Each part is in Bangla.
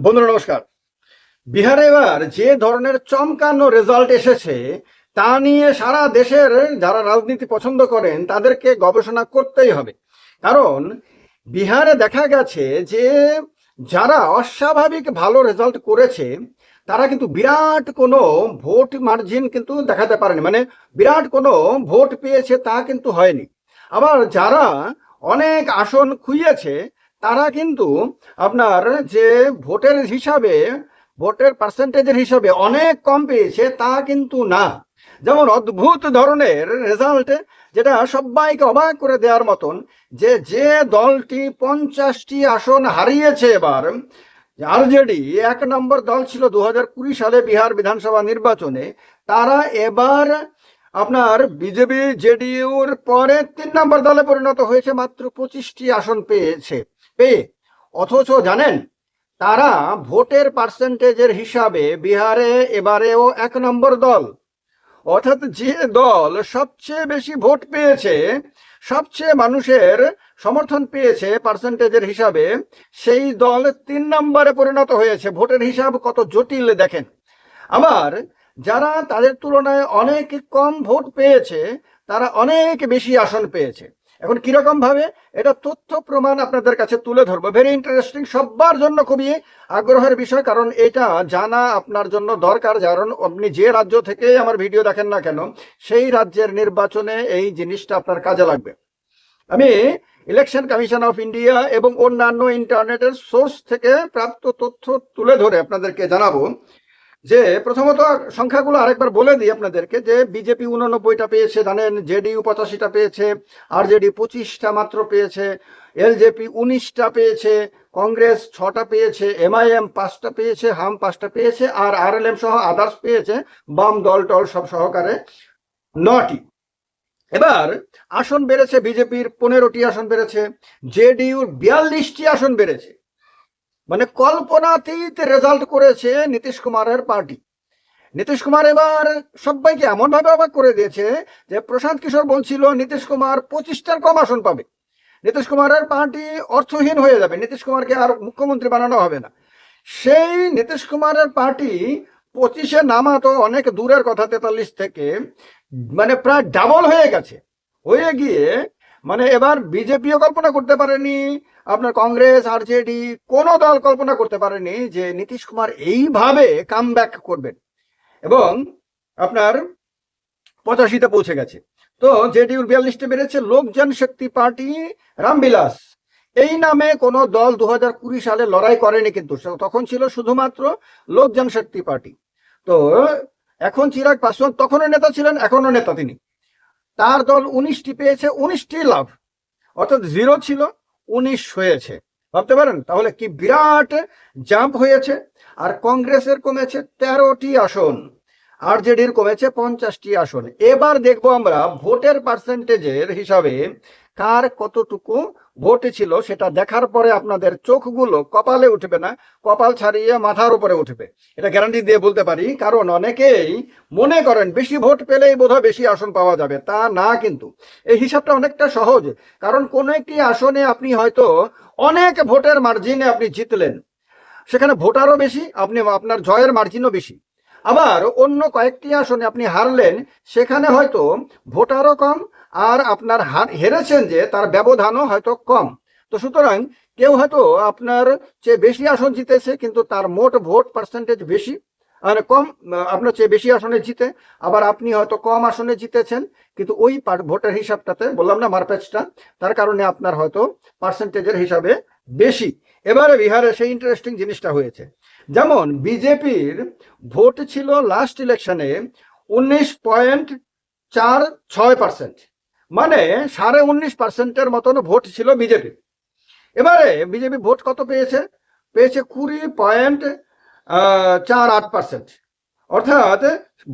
বন্ধুরা, নমস্কার। বিহারে এবার যে ধরনের চমকানো রেজাল্ট এসেছে, তা নিয়ে সারা দেশের যারা রাজনীতি পছন্দ করেন, তাদেরকে গবেষণা করতেই হবে। কারণ বিহারে দেখা গেছে যে, যারা অস্বাভাবিক ভালো রেজাল্ট করেছে, তারা কিন্তু বিরাট কোনো ভোট মার্জিন কিন্তু দেখাতে পারেনি। মানে বিরাট কোনো ভোট পেয়েছে তা কিন্তু হয়নি। আবার যারা অনেক আসন খুইয়েছে তারা কিন্তু আপনার যে ভোটের হিসাবে, ভোটের পার্সেন্টেজের হিসাবে অনেক কম পেয়েছে তা কিন্তু না। যেমন অদ্ভুত ধরনের রেজাল্ট যেটা সবাইকে অবাক করে দেওয়ার মতন যে যে দলটি পঞ্চাশটি আসন হারিয়েছে এবার আরজেডি এক নম্বর দল ছিল দু সালে বিহার বিধানসভা নির্বাচনে, তারা এবার আপনার বিজেপি, জেডিইউর পরে তিন নম্বর দলে পরিণত হয়েছে মাত্র পঁচিশটি আসন পেয়েছে। পেয়ে অথচ জানেন, তারা ভোটের পার্সেন্টেজের হিসাবে বিহারে এবারেও এক নম্বর দল। অর্থাৎ যে দল সবচেয়ে বেশি ভোট পেয়েছে, সবচেয়ে মানুষের সমর্থন পেয়েছে পার্সেন্টেজের হিসাবে, সেই দল তিন নম্বরে পরিণত হয়েছে। ভোটের হিসাব কত জটিল দেখেন। আবার যারা তাদের তুলনায় অনেক কম ভোট পেয়েছে, তারা অনেক বেশি আসন পেয়েছে। এখন কীরকম ভাবে? এটা তথ্য প্রমাণ আপনাদের কাছে তুলে ধরবো। ভেরি ইন্টারেস্টিং সবার জন্য খুবই আগ্রহের বিষয়, কারণ এটা জানা আপনার জন্য দরকার, কারণ আপনি যে রাজ্য থেকে আমার ভিডিও দেখেন না কেন, সেই রাজ্যের নির্বাচনে এই জিনিসটা আপনার কাজে লাগবে। আমি ইলেকশন কমিশন অফ ইন্ডিয়া এবং অন্যান্য ইন্টারনেটের সোর্স থেকে প্রাপ্ত তথ্য তুলে ধরে আপনাদেরকে জানাব। যে প্রথমত সংখ্যাগুলো আরেকবার বলে দিই আপনাদেরকে, যে বিজেপি উননব্বইটা পেয়েছে জানেন জেডিইউ পঁচাশিটা পেয়েছে আর জেডি পঁচিশটা মাত্র পেয়েছে, এলজেপি উনিশটা পেয়েছে, কংগ্রেস ছটা পেয়েছে, এমআইএম পাঁচটা পেয়েছে, হাম পাঁচটা পেয়েছে, আর আরএলএম সহ আদার্স পেয়েছে, বাম দল টল সব সহকারে নটি। এবার আসন বেড়েছে বিজেপির পনেরোটি আসন বেড়েছে, জেডিইউর বিয়াল্লিশটি আসন বেড়েছে। মানে কল্পনাতীত রেজাল্ট করেছে নীতিশ কুমারের পার্টি নীতিশ কুমার এবার সবাইকে এমন ভাবে অবাক করে দিয়েছে যে প্রশান্ত কিশোর বলছিল, নীতিশ কুমার পঁচিশটার কম আসন পাবে। নীতিশ কুমারের পার্টি অর্থহীন হয়ে যাবে। নীতিশ কুমারকে আর মুখ্যমন্ত্রী বানানো হবে না। সেই নীতিশ কুমারের পার্টি পঁচিশে নামা তো অনেক দূরের কথা, তেতাল্লিশ থেকে মানে প্রায় ডাবল হয়ে গেছে। হয়ে গিয়ে মানে এবার বিজেপিও কল্পনা করতে পারেনি, আপনার কংগ্রেস আরজেডি কোনো দল কল্পনা করতে পারেনি যে নীতিশ কুমার এইভাবে কাম করবেন। এবং আপনার পঁচাশিতে পৌঁছে গেছে। তো জেডিউর বিয়াল্লিশটা বেড়েছে, লোক জনশক্তি পার্টি রামবিলাস এই নামে কোনো দল দু হাজার কুড়ি সালে লড়াই করেনি কিন্তু তখন ছিল শুধুমাত্র লোক জনশক্তি পার্টি। তো এখন চিরাগ পাসওয়ান তখনও নেতা ছিলেন এখনও নেতা তিনি। তার দল উনিশটি পেয়েছে, উনিশটি লাভ। অর্থাৎ জিরো ছিল, উনিশ হয়েছে। ভাবতে পারেন? তাহলে কি বিরাট জাম্প হয়েছে? আর কংগ্রেসের কমেছে তেরোটি আসন। আর আরজেডির কমেছে পঞ্চাশটি আসন। এবার দেখব আমরা ভোটের পার্সেন্টেজের হিসাবে কার কতটুকু ভোট ছিল সেটা দেখার পরে আপনাদের চোখগুলো কপালে উঠবে না, কপাল ছাড়িয়ে মাথার উপরে উঠবে। এটা গ্যারান্টি দিয়ে বলতে পারি, কারণ অনেকেই মনে করেন বেশি ভোট পেলেই বোধহয় বেশি আসন পাওয়া যাবে, তা না কিন্তু। এই হিসাবটা অনেকটা সহজ, কারণ কোন একটি আসনে আপনি হয়তো অনেক ভোটের মার্জিনে আপনি জিতলেন। সেখানে ভোটারও বেশি, আপনি আপনার জয়ের মার্জিনও বেশি। আবার অন্য কয়েকটি আসনে আপনি হারলেন, সেখানে হয়তো ভোটারও কম আর আপনার হেরেছেন যে তার ব্যবধানও হয়তো কম। তো সুতরাং কেউ হয়তো আপনার চেয়ে বেশি আসন জিতেছে, কিন্তু তার মোট ভোট পার্সেন্টেজ বেশি। আর কম, আপনার চেয়ে বেশি আসনে জিতে, আবার আপনি হয়তো কম আসনে জিতেছেন, কিন্তু ওই ভোটের হিসাবটাতে, বললাম না মারপ্যাচটা, তার কারণে আপনার হয়তো পার্সেন্টেজের হিসাবে বেশি। এবারে বিহারে সেই ইন্টারেস্টিং জিনিসটা হয়েছে। যেমন বিজেপির ভোট ছিল লাস্ট ইলেকশনে উনিশ পয়েন্ট চার ছয় পার্সেন্ট মানে সাড়ে উনিশ পার্সেন্টের মতন ভোট ছিল বিজেপি। এবারে বিজেপি ভোট কত পেয়েছে? পেয়েছে কুড়ি পয়েন্ট চার আট পার্সেন্ট অর্থাৎ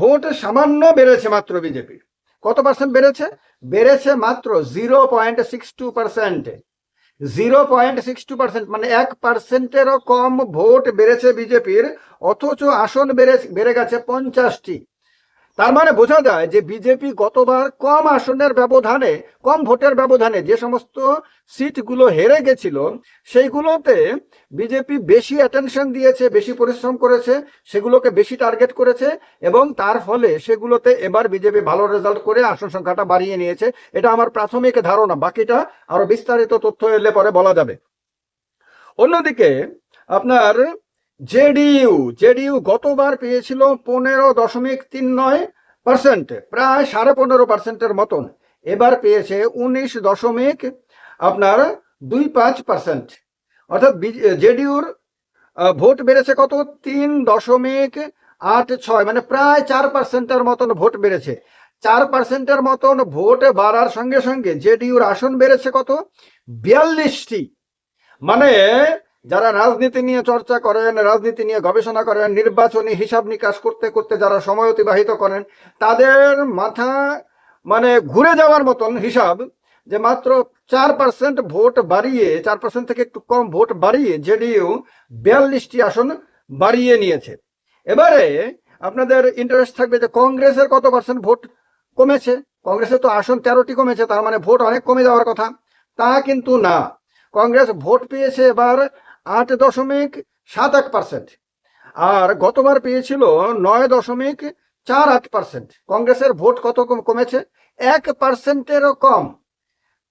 ভোট সামান্য বেড়েছে মাত্র বিজেপি। কত পার্সেন্ট বেড়েছে? বেড়েছে মাত্র zero point six two percent zero point six two percent মানে এক পার্সেন্টেরও কম ভোট বেড়েছে বিজেপির, অথচ আসন বেড়ে বেড়ে গেছে পঞ্চাশটি। তার মানে বোঝা যায় যে বিজেপি গতবার কম আসনের ব্যবধানে, কম ভোটের ব্যবধানে যে সমস্ত সিটগুলো হেরে গেছিল, সেইগুলোতে বিজেপি বেশি অ্যাটেনশন দিয়েছে, বেশি পরিশ্রম করেছে, সেগুলোকে বেশি টার্গেট করেছে এবং তার ফলে সেগুলোতে এবার বিজেপি ভালো রেজাল্ট করে আসন সংখ্যাটা বাড়িয়ে নিয়েছে। এটা আমার প্রাথমিক ধারণা, বাকিটা আরও বিস্তারিত তথ্য এলে পরে বলা যাবে। অন্যদিকে আপনার জেডিইউ জেডিইউ গতবার পেয়েছিল পনেরো দশমিক তিন নয় পার্সেন্ট প্রায় সাড়ে পনেরো পার্সেন্টের মতন। এবার পেয়েছে উনিশ দশমিক আপনার দুই পাঁচ পার্সেন্ট অর্থাৎ জেডিউর ভোট বেড়েছে কত? তিন দশমিক আট ছয় মানে প্রায় চার পার্সেন্টের মতন ভোট বেড়েছে। চার পার্সেন্টের মতন ভোট বাড়ার সঙ্গে সঙ্গে জেডিউর আসন বেড়েছে কত? বিয়াল্লিশটি। মানে যারা রাজনীতি নিয়ে চর্চা করেন, রাজনীতি নিয়ে গবেষণা করেন, নির্বাচনী হিসাব নিকাশ করতে করতে যারা সময় অতিবাহিত করেন, তাদের মাথা মানে ঘুরে যাওয়ার মতন হিসাব যে মাত্র চার পার্সেন্ট ভোট বাড়িয়ে, চার পার্সেন্ট থেকে একটু কম ভোট বাড়িয়ে জেডিইউ বিয়াল্লিশটি আসন বাড়িয়ে নিয়েছে। এবারে আপনাদের ইন্টারেস্ট থাকবে যে কংগ্রেসের কত পার্সেন্ট ভোট কমেছে? কংগ্রেসের তো আসন তেরোটি কমেছে, তার মানে ভোট অনেক কমে যাওয়ার কথা। তা কিন্তু না। কংগ্রেস ভোট পেয়েছে এবার আট দশমিক সাত এক পার্সেন্ট আর গতবার পেয়েছিল নয় দশমিক চার আট পার্সেন্ট কংগ্রেসের ভোট কত কম কমেছে? এক পার্সেন্টেরও কম।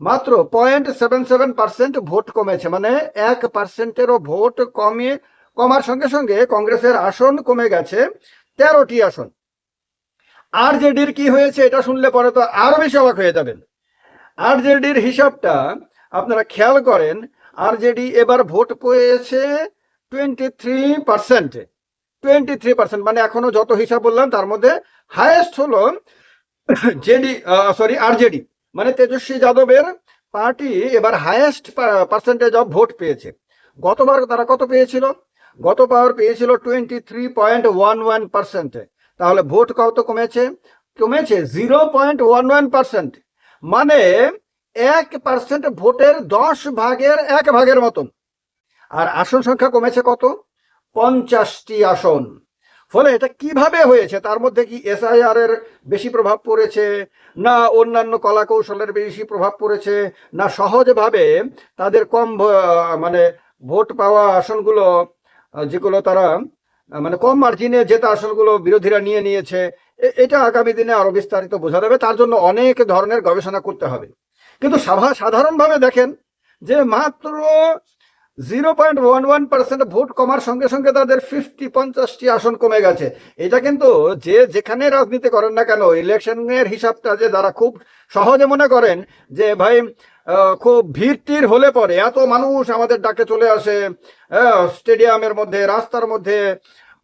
মাত্র point seven seven percent vote কমেছে। মানে এক পার্সেন্টেরও ভোট কমে কমার সঙ্গে সঙ্গে কংগ্রেসের আসন কমে গেছে তেরোটি আসন। আর জেডির কি হয়েছে এটা শুনলে পরে তো আরও বেশি অবাক হয়ে যাবেন। আর জেডির হিসাবটা আপনারা খেয়াল করেন আরজেডি এবার ভোট পেয়েছে twenty three percent twenty three percent মানে এখনও যত হিসাব বললাম, তার মধ্যে হায়েস্ট হলো জেডি সরি আরজেডি মানে তেজস্বী যাদবের পার্টি এবার হায়েস্ট পার্সেন্টেজ অফ ভোট পেয়েছে। গতবার তারা কত পেয়েছিল? গতবার পেয়েছিল twenty three point one one পার্সেন্টে তাহলে ভোট কত কমেছে কমেছে zero point one one percent মানে এক পার্সেন্ট ভোটের দশ ভাগের এক ভাগের মতন। আর আসন সংখ্যা কমেছে কত? পঞ্চাশটি আসন। ফলে এটা কীভাবে হয়েছে? তার মধ্যে কি এসআইআর এর বেশি প্রভাব পড়েছে? না অন্যান্য কলা কৌশলের বেশি প্রভাব পড়েছে? না সহজভাবে তাদের কম মানে ভোট পাওয়া আসনগুলো, যেগুলো তারা মানে কম মার্জিনে জেতা আসনগুলো বিরোধীরা নিয়ে নিয়েছে এটা আগামী দিনে আরও বিস্তারিত বোঝা যাবে। তার জন্য অনেক ধরনের গবেষণা করতে হবে। কিন্তু সাভা সাধারণভাবে দেখেন যে মাত্র zero point one one percent vote কমার সঙ্গে সঙ্গে তাদের ফিফটি পঞ্চাশটি আসন কমে গেছে। এটা কিন্তু যে যেখানে রাজনীতি করেন না কেন, ইলেকশনের হিসাবটা যে যারা খুব সহজে মনে করেন যে ভাই খুব ভিড়টির হলে পরে এত মানুষ আমাদের ডাকে চলে আসে স্টেডিয়ামের মধ্যে, রাস্তার মধ্যে,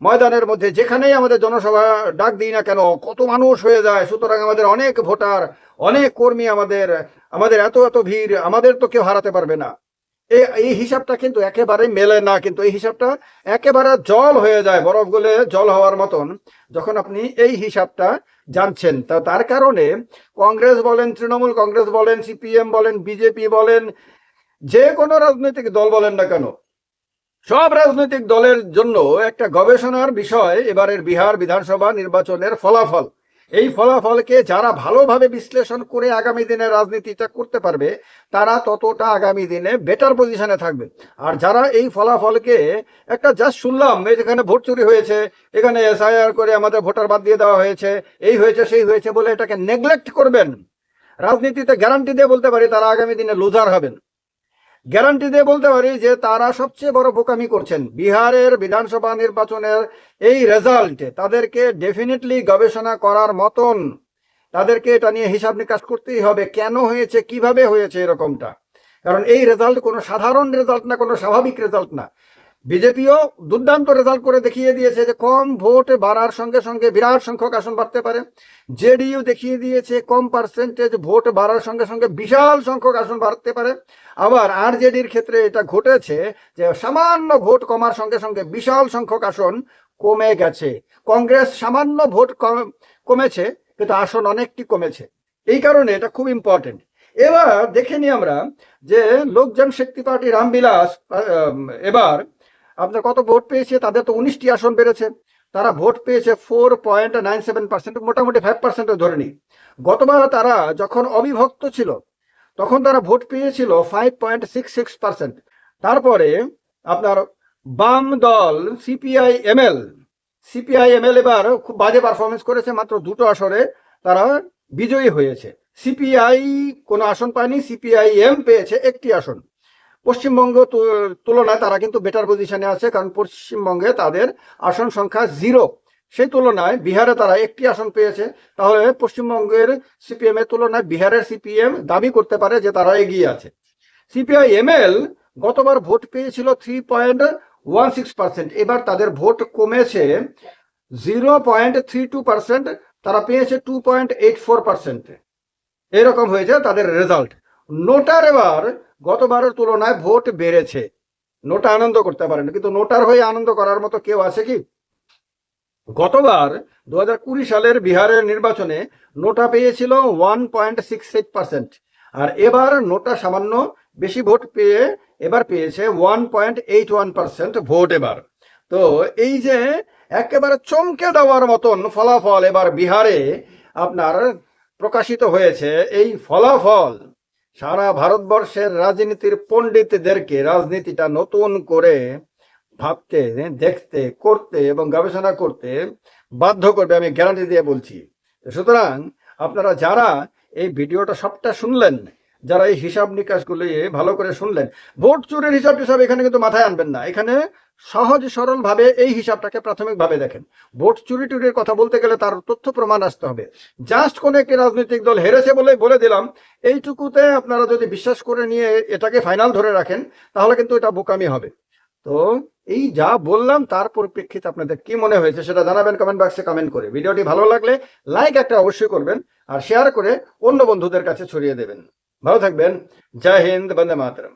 ময়দানের মধ্যে, যেখানেই আমাদের জনসভা ডাক দিই না কেন, কত মানুষ হয়ে যায়। সুতরাং আমাদের অনেক ভোটার অনেক কর্মী আমাদের আমাদের এত এত ভিড়, আমাদের তো কেউ হারাতে পারবে না। এই হিসাবটা কিন্তু একেবারে মেলে না, কিন্তু এই হিসাবটা একেবারে জল হয়ে যায়, বরফ গলে জল হওয়ার মতন, যখন আপনি এই হিসাবটা জানছেন। তা, তার কারণে কংগ্রেস বলেন, তৃণমূল কংগ্রেস বলেন, সিপিএম বলেন, বিজেপি বলেন, যে কোনো রাজনৈতিক দল বলেন না কেন, সব রাজনৈতিক দলের জন্য একটা গবেষণার বিষয় এবারের বিহার বিধানসভা নির্বাচনের ফলাফল। এই ফলাফলকে যারা ভালোভাবে বিশ্লেষণ করে আগামী দিনে রাজনীতিটা করতে পারবে, তারা ততটা আগামী দিনে বেটার পজিশনে থাকবে। আর যারা এই ফলাফলকে একটা জাস্ট শুনলাম যেখানে ভোট চুরি হয়েছে, এখানে এসআইআর করে আমাদের ভোটার বাদ দিয়ে দেওয়া হয়েছে, এই হয়েছে, সেই হয়েছে বলে এটাকে নেগলেক্ট করবেন, রাজনীতিতে গ্যারান্টি দিয়ে বলতে পারি তারা আগামী দিনে লুজার হবেন। গ্যারান্টি দিয়ে বলতে পারি যে তারা সবচেয়ে বড় বোকামি করছেন। বিহারের বিধানসভা নির্বাচনের এই রেজাল্টে তাদেরকে ডেফিনেটলি গবেষণা করার মতন তাদেরকে এটা নিয়ে হিসাব নিকাশ করতেই হবে। কেন হয়েছে? কীভাবে হয়েছে এরকমটা? কারণ এই রেজাল্ট কোনো সাধারণ রেজাল্ট না, কোনো স্বাভাবিক রেজাল্ট না। বিজেপিও দুর্দান্ত রেজাল্ট করে দেখিয়ে দিয়েছে যে কম ভোট বাড়ার সঙ্গে সঙ্গে বিরাট সংখ্যক আসন বাড়তে পারে। জেডিইউ দেখিয়ে দিয়েছে কম পার্সেন্টেজ ভোট বাড়ার সঙ্গে সঙ্গে বিশাল সংখ্যক আসন বাড়তে পারে। আবার আর জেডির ক্ষেত্রে এটা ঘটেছে যে সামান্য ভোট কমার সঙ্গে সঙ্গে বিশাল সংখ্যক আসন কমে গেছে। কংগ্রেস সামান্য ভোট কমেছে, কিন্তু আসন অনেকটি কমেছে। এই কারণে এটা খুব ইম্পর্টেন্ট এবার দেখে নিই আমরা যে লোক জনশক্তি পার্টি রামবিলাস এবার আপনার কত ভোট পেয়েছে? তাদের তো উনিশটি আসন বেড়েছে। তারা ভোট পেয়েছে four point nine seven percent মোটামুটি ফাইভ পার্সেন্টও ধরে নিই গতবার তারা যখন অবিভক্ত ছিল, তখন তারা ভোট পেয়েছিল five point six six percent তারপরে আপনার বাম দল সিপিআই এমএল সিপিআই এমএল এবার খুব বাজে পারফরমেন্স করেছে, মাত্র দুটো আসরে তারা বিজয়ী হয়েছে। সিপিআই কোনো আসন পায়নি সিপিআই এম পেয়েছে একটি আসন। পশ্চিমবঙ্গ তুলনায় তারা কিন্তু বেটার পজিশনে আছে, কারণ পশ্চিমবঙ্গে তাদের আসন সংখ্যা জিরো সেই তুলনায় বিহারে তারা একটি আসন পেয়েছে। তাহলে পশ্চিমবঙ্গের সিপিএম এর তুলনায় বিহারের সিপিএম দাবি করতে পারে যে তারা এগিয়ে আছে। সিপিআই এমএল গতবার ভোট পেয়েছিল three point one six percent এবার তাদের ভোট কমেছে zero point three two percent তারা পেয়েছে two point eight four percent এরকম হয়েছে তাদের রেজাল্ট নোটার এবার গতবারের তুলনায় ভোট বেড়েছে। নোটা আনন্দ করতে পারেন, কিন্তু নোটার হয়ে আনন্দ করার মতো কেউ আছে কি? গতবার দু হাজার কুড়ি সালের বিহারের নির্বাচনে নোটা পেয়েছিল one point six eight percent আর এবার নোটা সামান্য বেশি ভোট পেয়ে এবার পেয়েছে one point eight one percent vote এবার। তো এই যে একেবারে চমকে দেওয়ার মতন ফলাফল এবার বিহারে আপনার প্রকাশিত হয়েছে, এই ফলাফল সারা ভারতবর্ষের রাজনীতির পণ্ডিতদেরকে রাজনীতিটা নতুন করে ভাবতে, দেখতে, করতে এবং গবেষণা করতে বাধ্য করবে, আমি গ্যারান্টি দিয়ে বলছি। সুতরাং আপনারা যারা এই ভিডিওটা সবটা শুনলেন, যারা এই হিসাব নিকাশগুলি ভালো করে শুনলেন, ভোট চুরির হিসাব টিসাব এখানে কিন্তু মাথায় আনবেন না। এখানে সহজ সরল ভাবে এই হিসাবটাকে প্রাথমিকভাবে দেখেন। ভোট চুরি টুরির কথা বলতে গেলে তার তথ্য প্রমাণ আসতে হবে। জাস্ট কোন একটি রাজনৈতিক দল হেরেছে বলে বলে দিলাম, এইটুকুতে আপনারা যদি বিশ্বাস করে নিয়ে এটাকে ফাইনাল ধরে রাখেন, তাহলে কিন্তু এটা বোকামি হবে। তো এই যা বললাম, তার পরিপ্রেক্ষিতে আপনাদের কি মনে হয়েছে সেটা জানাবেন কমেন্ট বক্সে কমেন্ট করে। ভিডিওটি ভালো লাগলে লাইক একটা অবশ্যই করবেন, আর শেয়ার করে অন্য বন্ধুদের কাছে ছড়িয়ে দেবেন। ভালো থাকবেন। জয় হিন্দ, বন্দে মাতরম।